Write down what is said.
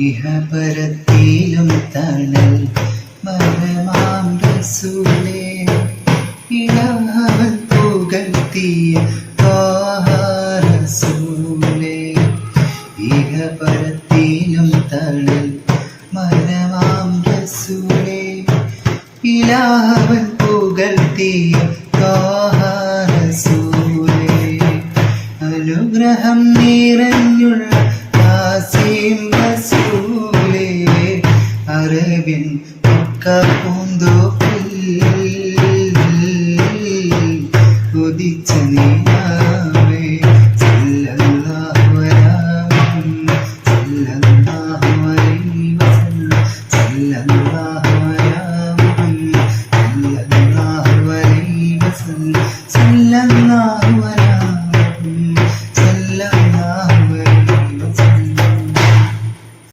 ഇഹപരത്തിലും തണൽ മരമാം ഇലാഹവൻ പുകഴ്ത്തിയ റസൂലേ. ഇഹപരത്തിലും തണൽ മരമാം ഇലാഹവൻ പുകഴ്ത്തിയ റസൂലേ. അനുഗ്രഹം നിറഞ്ഞുള്ള മറവിൻ പൂന്തോപ്പിൽ ഉദിച്ച നീയാവേ സല്ലല്ലാഹു അലൈഹി വസല്ലം സല്ലല്ലാഹു അലൈഹി വസല്ലം സല്ലല്ലാഹു അലൈഹി